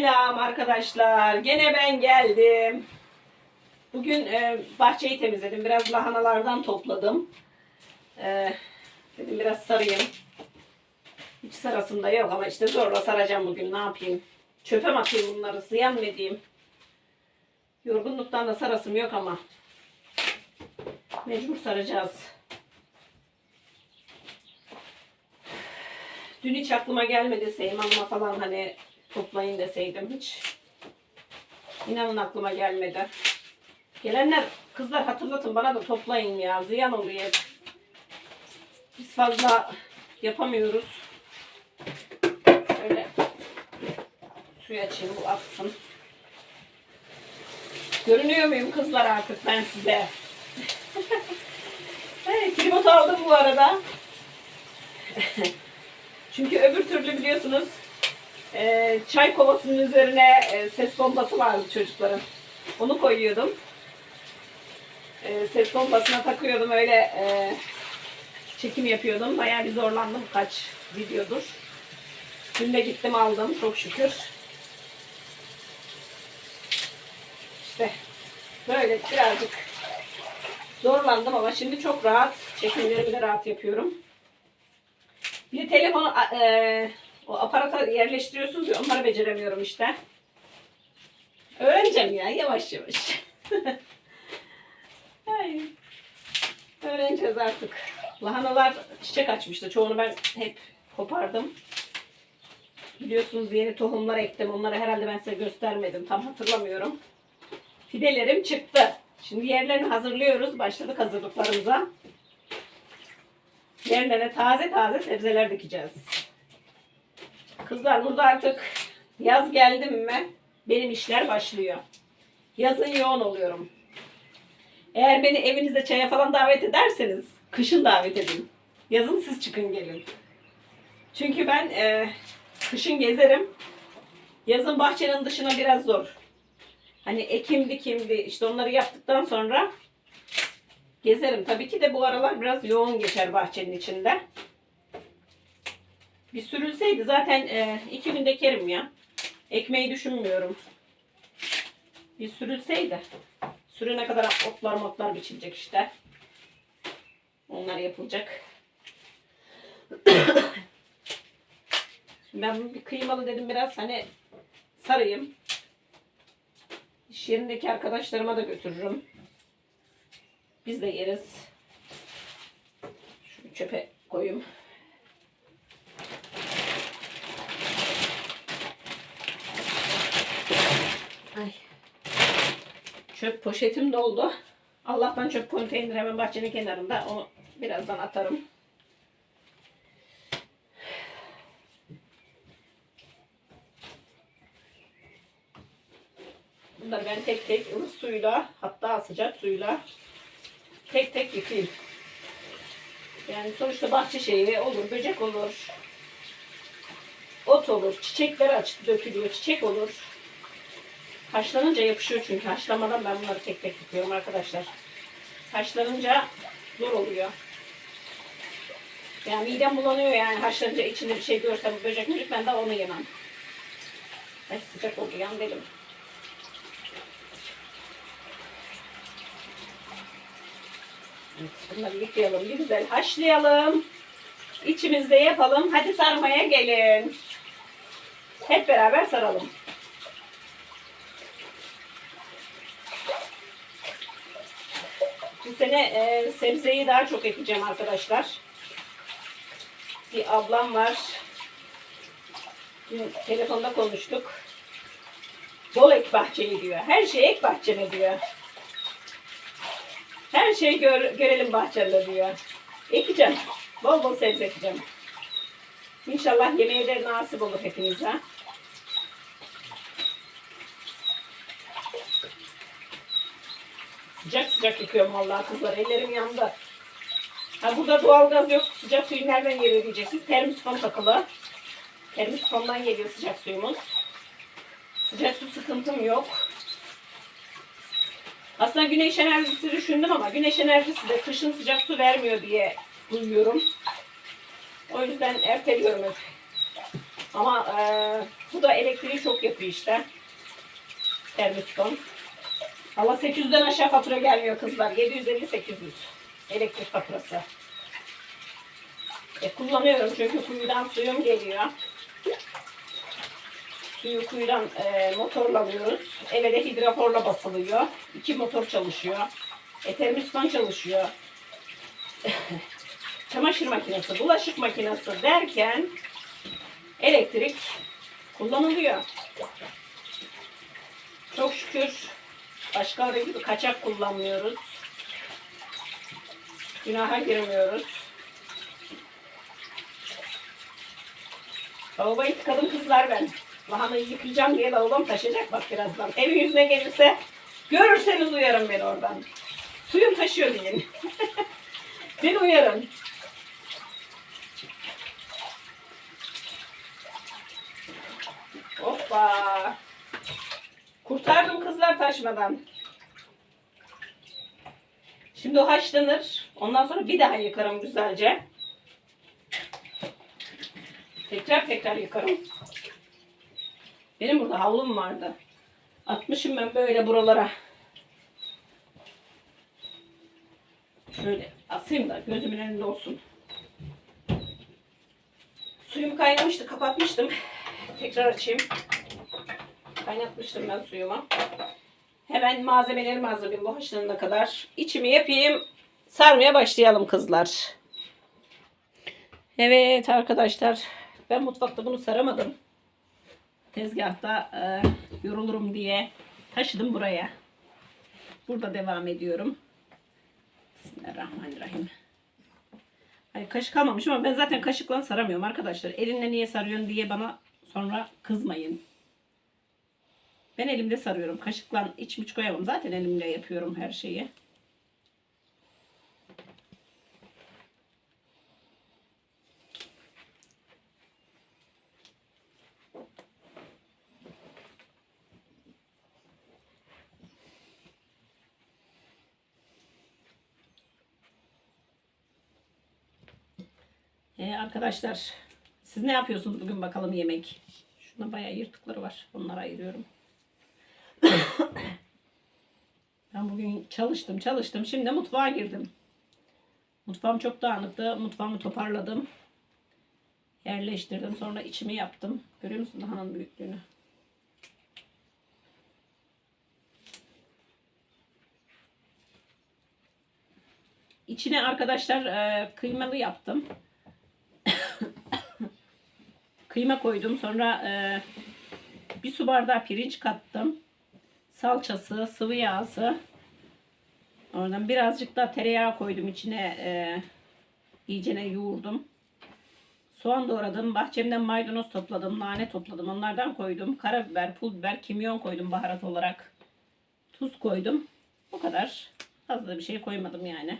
Selam arkadaşlar. Gene ben geldim. Bugün e, bahçeyi temizledim. Biraz lahanalardan topladım. E, dedim biraz sarayım. Hiç sarasım da yok ama işte zorla saracağım bugün. Ne yapayım? Çöpe atayım bunları? Ziyan mı edeyim? Yorgunluktan da sarasım yok ama. Mecbur saracağız. Dün hiç aklıma gelmedi Seyim Hanım'a falan hani toplayın deseydim hiç. İnanın aklıma gelmedi. Gelenler kızlar hatırlatın bana da toplayın ya. Ziyan oluyor. Biz fazla yapamıyoruz. Şöyle suyu açayım bu aksın. Görünüyor muyum kızlar artık ben size? hey, tribot aldım bu arada. Çünkü öbür türlü biliyorsunuz e, çay kovasının üzerine e, ses bombası vardı çocukların. Onu koyuyordum. E, ses bombasına takıyordum öyle e, çekim yapıyordum. Bayağı bir zorlandım kaç videodur. Dün de gittim aldım çok şükür. İşte böyle birazcık zorlandım ama şimdi çok rahat. Çekimlerimi de rahat yapıyorum. Bir de telefonu e, o aparata yerleştiriyorsunuz ya onları beceremiyorum işte. Öğreneceğim ya yavaş yavaş. Ay. Öğreneceğiz artık. Lahanalar çiçek açmıştı. Çoğunu ben hep kopardım. Biliyorsunuz yeni tohumlar ektim. Onları herhalde ben size göstermedim. Tam hatırlamıyorum. Fidelerim çıktı. Şimdi yerlerini hazırlıyoruz. Başladık hazırlıklarımıza. Yerlerine taze taze sebzeler dikeceğiz. Kızlar burada artık yaz geldi mi benim işler başlıyor. Yazın yoğun oluyorum. Eğer beni evinizde çaya falan davet ederseniz kışın davet edin. Yazın siz çıkın gelin. Çünkü ben e, kışın gezerim. Yazın bahçenin dışına biraz zor. Hani ekim dikimdi işte onları yaptıktan sonra gezerim. Tabii ki de bu aralar biraz yoğun geçer bahçenin içinde. Bir sürülseydi zaten e, iki günde kerim ya. Ekmeği düşünmüyorum. Bir sürülseydi. Sürüne kadar otlar motlar biçilecek işte. Onlar yapılacak. Ben bir kıymalı dedim biraz hani sarayım. İş yerindeki arkadaşlarıma da götürürüm. Biz de yeriz. Şunu çöpe koyayım. Ay. Çöp poşetim doldu. Allah'tan çöp konteyneri hemen bahçenin kenarında. Onu birazdan atarım. Bunları ben tek tek ılık suyla hatta sıcak suyla tek tek yıkayayım. Yani sonuçta bahçe şeyi olur, böcek olur, ot olur, çiçekler aç dökülüyor, çiçek olur. Haşlanınca yapışıyor çünkü haşlamadan ben bunları tek tek yıkıyorum arkadaşlar. Haşlanınca zor oluyor. Yani midem bulanıyor yani haşlanınca içinde bir şey görsem böcek mücük ben de onu yemem. Ay sıcak oldu yan dedim. Bunları yıkayalım. Bir güzel haşlayalım. İçimizde yapalım. Hadi sarmaya gelin. Hep beraber saralım. Bu sene e, sebzeyi daha çok ekeceğim arkadaşlar. Bir ablam var. Dün telefonda konuştuk. Bol ek bahçeyi diyor. Her şey ek bahçeme diyor. Her şeyi gör, görelim bahçede diyor. Ekeceğim. Bol bol sebze ekeceğim. İnşallah yemeğe de nasip olur hepinize. Sıcak sıcak yıkıyorum vallahi kızlar. Ellerim yandı. Ha burada doğalgaz yok. Sıcak suyu nereden geliyor diyeceksiniz. Termosifon takılı. Termosifondan geliyor sıcak suyumuz. Sıcak su sıkıntım yok. Aslında güneş enerjisi düşündüm ama güneş enerjisi de kışın sıcak su vermiyor diye duyuyorum. O yüzden erteliyorum hep. Ama e, bu da elektriği çok yapıyor işte. Termoston. Valla 800'den aşağı fatura gelmiyor kızlar. 750-800 elektrik faturası. E, kullanıyorum çünkü kuyudan suyum geliyor. Suyu kuyudan e, motorla alıyoruz. Eve de hidraforla basılıyor. İki motor çalışıyor. E, termoston çalışıyor. Çamaşır makinesi, bulaşık makinesi derken elektrik kullanılıyor. Çok şükür başkaları gibi kaçak kullanmıyoruz. Günaha girmiyoruz. Lavaboyu tıkadım kızlar ben. Lahanayı yıkayacağım diye lavabom taşıyacak bak birazdan. Evin yüzüne gelirse görürseniz uyarın beni oradan. Suyum taşıyor deyin. beni uyarın. Hoppa. Kurtardım kızlar taşmadan. Şimdi o haşlanır. Ondan sonra bir daha yıkarım güzelce. Tekrar tekrar yıkarım. Benim burada havlum vardı. Atmışım ben böyle buralara. Şöyle asayım da gözümün önünde olsun. Suyum kaynamıştı, kapatmıştım. Tekrar açayım. Kaynatmıştım ben suyumu. Hemen malzemelerimi hazırlayayım bu haşlanana kadar. İçimi yapayım. Sarmaya başlayalım kızlar. Evet arkadaşlar. Ben mutfakta bunu saramadım. Tezgahta e, yorulurum diye taşıdım buraya. Burada devam ediyorum. Bismillahirrahmanirrahim. Ay kaşık almamış ama ben zaten kaşıkla saramıyorum arkadaşlar. Elinle niye sarıyorsun diye bana sonra kızmayın. Ben elimde sarıyorum. Kaşıkla iç miç koyamam. Zaten elimle yapıyorum her şeyi. Ee, arkadaşlar siz ne yapıyorsunuz bugün bakalım yemek? Şuna bayağı yırtıkları var. Onları ayırıyorum. Ben bugün çalıştım çalıştım. Şimdi mutfağa girdim. Mutfağım çok dağınıktı. Mutfağımı toparladım. Yerleştirdim. Sonra içimi yaptım. Görüyor musun lahananın büyüklüğünü? İçine arkadaşlar e, kıymalı yaptım. Kıyma koydum. Sonra e, bir su bardağı pirinç kattım. Salçası, sıvı yağısı. Oradan birazcık da tereyağı koydum içine. E, iyicene yoğurdum. Soğan doğradım. Bahçemden maydanoz topladım. Nane topladım. Onlardan koydum. Karabiber, pul biber, kimyon koydum baharat olarak. Tuz koydum. Bu kadar. Fazla bir şey koymadım yani.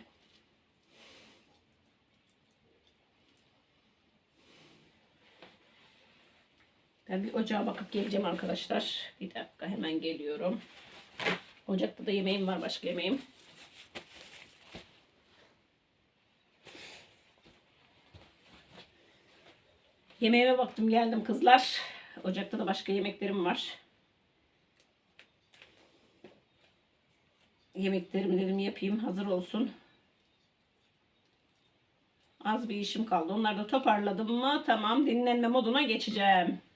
Ben bir ocağa bakıp geleceğim arkadaşlar. Bir dakika hemen geliyorum. Ocakta da yemeğim var başka yemeğim. Yemeğime baktım geldim kızlar. Ocakta da başka yemeklerim var. Yemeklerimi dedim yapayım hazır olsun. Az bir işim kaldı. Onları da toparladım mı tamam dinlenme moduna geçeceğim.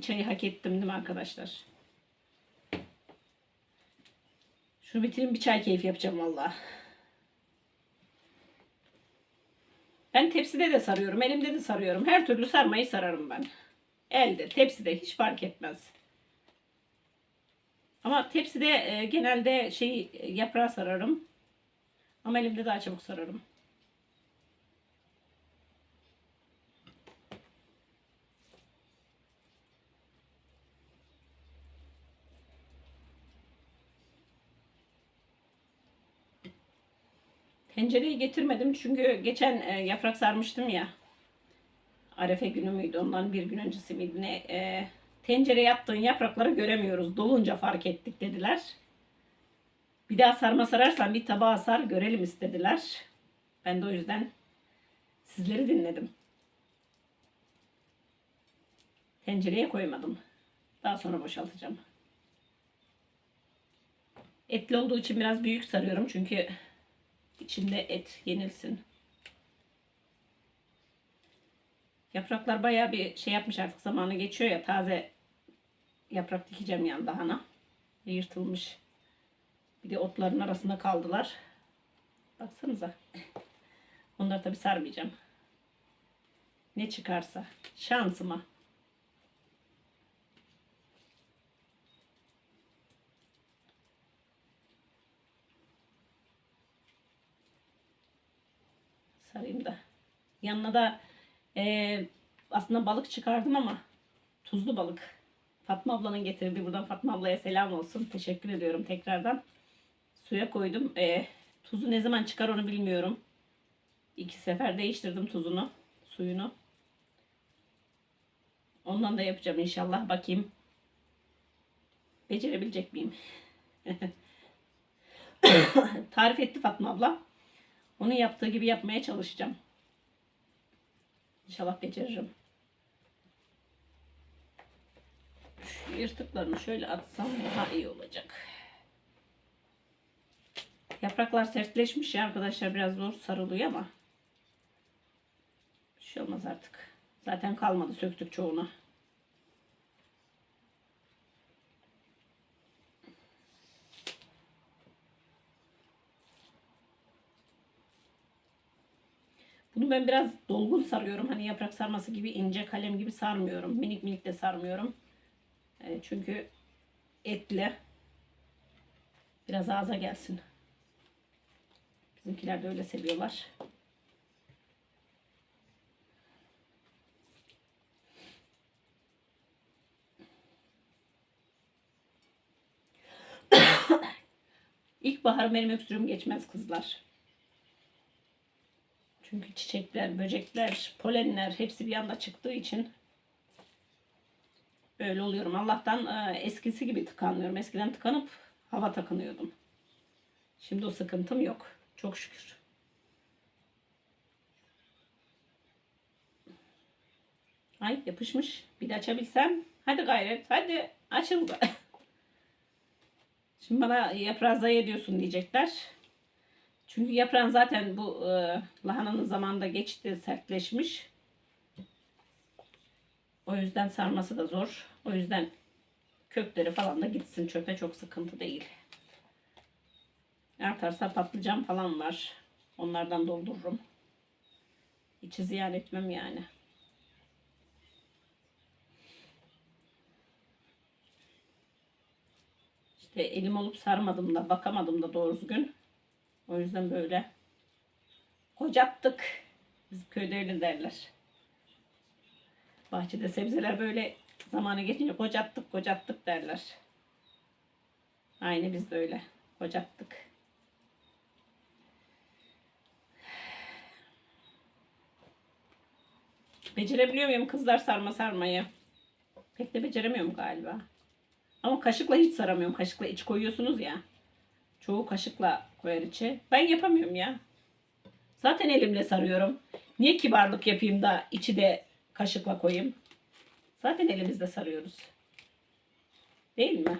Çayı hak ettim değil mi arkadaşlar? Şunu bitireyim bir çay keyfi yapacağım valla. Ben tepside de sarıyorum. Elimde de sarıyorum. Her türlü sarmayı sararım ben. Elde, tepside hiç fark etmez. Ama tepside e, genelde şey yaprağı sararım. Ama elimde daha çabuk sararım. Tencereyi getirmedim çünkü geçen e, yaprak sarmıştım ya. Arefe günü müydü ondan bir gün öncesi miydi ne? E, tencereye attığın yaprakları göremiyoruz. Dolunca fark ettik dediler. Bir daha sarma sararsan bir tabağa sar görelim istediler. Ben de o yüzden Sizleri dinledim. Tencereye koymadım. Daha sonra boşaltacağım. Etli olduğu için biraz büyük sarıyorum çünkü içinde et yenilsin. Yapraklar bayağı bir şey yapmış artık zamanı geçiyor ya taze yaprak dikeceğim yan dahana. Yırtılmış. Bir de otların arasında kaldılar. Baksanıza. Onları tabi sarmayacağım. Ne çıkarsa. Şansıma. Sarayım da. Yanına da eee, aslında balık çıkardım ama tuzlu balık. Fatma ablanın getirdiği. Buradan Fatma ablaya selam olsun. Teşekkür ediyorum tekrardan. Suya koydum. Eee, tuzu ne zaman çıkar onu bilmiyorum. İki sefer değiştirdim tuzunu, suyunu. Ondan da yapacağım inşallah. Bakayım. Becerebilecek miyim? Tarif etti Fatma abla. Onun yaptığı gibi yapmaya çalışacağım. İnşallah beceririm. Şu yırtıklarını şöyle atsam daha iyi olacak. Yapraklar sertleşmiş ya arkadaşlar biraz zor sarılıyor ama bir şey olmaz artık. Zaten kalmadı söktük çoğunu. Bunu ben biraz dolgun sarıyorum. Hani yaprak sarması gibi ince kalem gibi sarmıyorum. Minik minik de sarmıyorum. Yani çünkü etli. Biraz ağza gelsin. Bizimkiler de öyle seviyorlar. İlkbahar benim öksürüğüm geçmez kızlar. Çünkü çiçekler, böcekler, polenler hepsi bir anda çıktığı için böyle oluyorum. Allah'tan e, eskisi gibi tıkanmıyorum. Eskiden tıkanıp hava takınıyordum. Şimdi o sıkıntım yok. Çok şükür. Ay yapışmış. Bir de açabilsem. Hadi gayret. Hadi açıldı. Şimdi bana yaprağı zayi ediyorsun diyecekler. Çünkü yaprağın zaten bu e, lahananın zamanında geçti, sertleşmiş. O yüzden sarması da zor. O yüzden kökleri falan da gitsin çöpe çok sıkıntı değil. Artarsa patlıcan falan var. Onlardan doldururum. İçi ziyan etmem yani. İşte elim olup sarmadım da bakamadım da doğru düzgün. O yüzden böyle kocattık. Bizim köyde öyle derler. Bahçede sebzeler böyle zamanı geçince kocattık kocattık derler. Aynı biz de öyle kocattık. Becerebiliyor muyum kızlar sarma sarmayı? Pek de beceremiyorum galiba. Ama kaşıkla hiç saramıyorum. Kaşıkla iç koyuyorsunuz ya. Çoğu kaşıkla içi. Ben yapamıyorum ya. Zaten elimle sarıyorum. Niye kibarlık yapayım da içi de kaşıkla koyayım? Zaten elimizde sarıyoruz. Değil mi?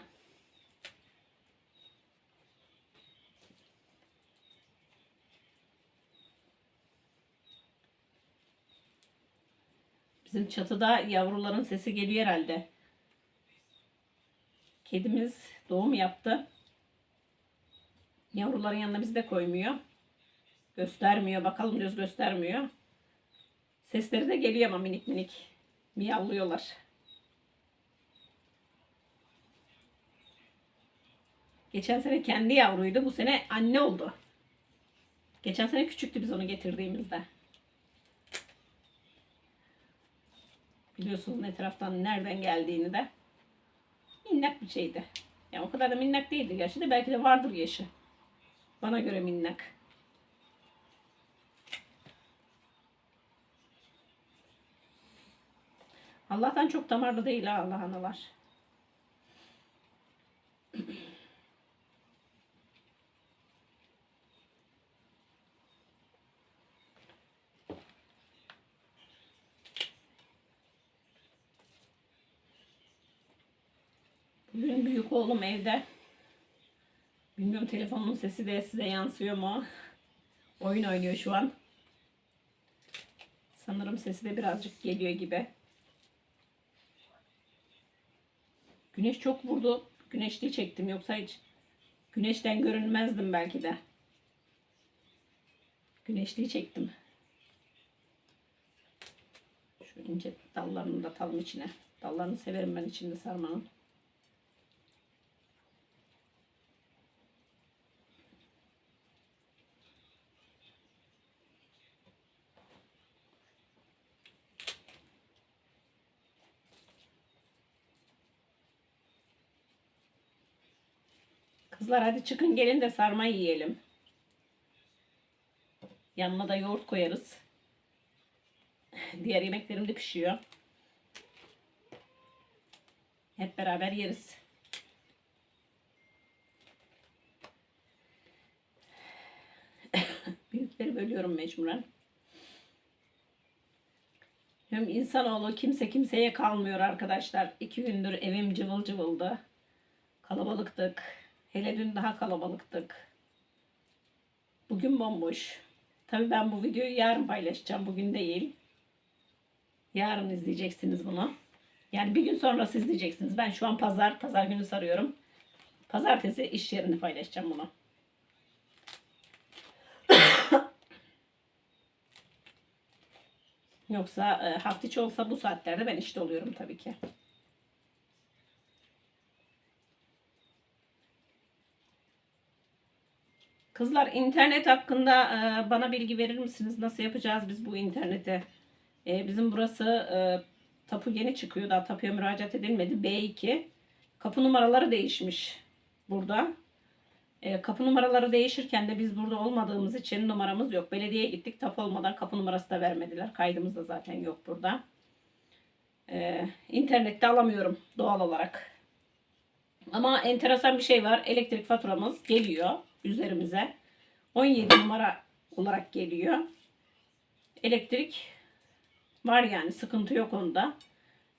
Bizim çatıda yavruların sesi geliyor herhalde. Kedimiz doğum yaptı. Yavruların yanına bizi de koymuyor. Göstermiyor. Bakalım diyoruz göstermiyor. Sesleri de geliyor ama minik minik. Miyavlıyorlar. Geçen sene kendi yavruydu. Bu sene anne oldu. Geçen sene küçüktü biz onu getirdiğimizde. Biliyorsunuz ne taraftan nereden geldiğini de. Minnak bir şeydi. Yani o kadar da minnak değildi gerçi de belki de vardır yaşı. Bana göre minnak. Allah'tan çok damarlı değil ha Allah analar. Bugün büyük oğlum evde. Bilmiyorum telefonun sesi de size yansıyor mu? Oyun oynuyor şu an. Sanırım sesi de birazcık geliyor gibi. Güneş çok vurdu. Güneşli çektim yoksa hiç güneşten görünmezdim belki de. Güneşli çektim. Şu ince dallarını da atalım içine. Dallarını severim ben içinde sarmanın. Kızlar hadi çıkın gelin de sarma yiyelim. Yanına da yoğurt koyarız. Diğer yemeklerim de pişiyor. Hep beraber yeriz. Büyükleri bölüyorum mecburen. Hem insanoğlu kimse kimseye kalmıyor arkadaşlar. İki gündür evim cıvıl cıvıldı. Kalabalıktık. Hele dün daha kalabalıktık. Bugün bomboş. Tabii ben bu videoyu yarın paylaşacağım. Bugün değil. Yarın izleyeceksiniz bunu. Yani bir gün sonra siz izleyeceksiniz. Ben şu an pazar, pazar günü sarıyorum. Pazartesi iş yerini paylaşacağım bunu. Yoksa e, hafta içi olsa bu saatlerde ben işte oluyorum tabii ki. Kızlar internet hakkında e, bana bilgi verir misiniz? Nasıl yapacağız biz bu interneti? E, bizim burası e, tapu yeni çıkıyor. Daha tapuya müracaat edilmedi. B2. Kapı numaraları değişmiş burada. E, kapı numaraları değişirken de biz burada olmadığımız için numaramız yok. Belediyeye gittik. Tapu olmadan kapı numarası da vermediler. Kaydımız da zaten yok burada. E, internette alamıyorum doğal olarak. Ama enteresan bir şey var. Elektrik faturamız geliyor üzerimize. 17 numara olarak geliyor. Elektrik var yani sıkıntı yok onda.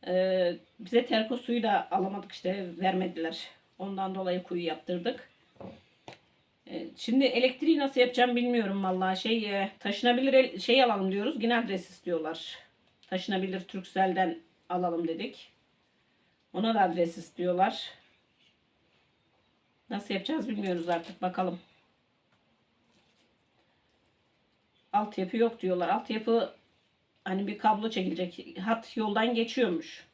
Ee, bize terko suyu da alamadık işte vermediler. Ondan dolayı kuyu yaptırdık. Ee, şimdi elektriği nasıl yapacağım bilmiyorum vallahi şey e, taşınabilir şey alalım diyoruz. Yine adres istiyorlar. Taşınabilir Turkcell'den alalım dedik. Ona da adres istiyorlar. Nasıl yapacağız bilmiyoruz artık bakalım. Altyapı yok diyorlar. Altyapı hani bir kablo çekilecek. Hat yoldan geçiyormuş.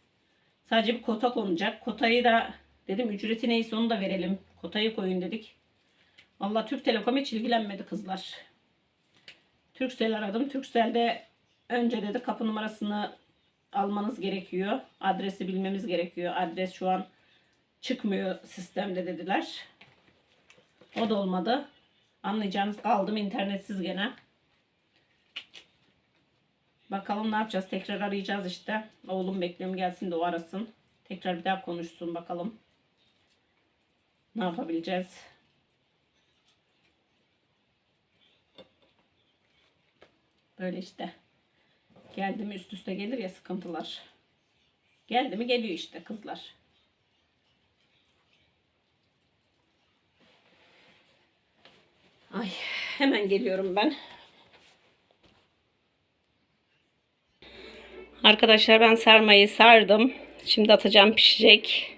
Sadece bir kota konacak. Kotayı da dedim ücreti neyse onu da verelim. Kotayı koyun dedik. Valla Türk Telekom hiç ilgilenmedi kızlar. Turkcell aradım. Turkcell'de önce dedi kapı numarasını almanız gerekiyor. Adresi bilmemiz gerekiyor. Adres şu an çıkmıyor sistemde dediler. O da olmadı. Anlayacağınız kaldım internetsiz gene. Bakalım ne yapacağız. Tekrar arayacağız işte. Oğlum bekliyorum gelsin de o arasın. Tekrar bir daha konuşsun bakalım. Ne yapabileceğiz? Böyle işte. Geldi mi üst üste gelir ya sıkıntılar. Geldi mi geliyor işte kızlar. Ay hemen geliyorum ben. Arkadaşlar ben sarmayı sardım. Şimdi atacağım pişecek.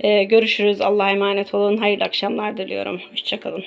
Ee, görüşürüz. Allah'a emanet olun. Hayırlı akşamlar diliyorum. Hoşçakalın.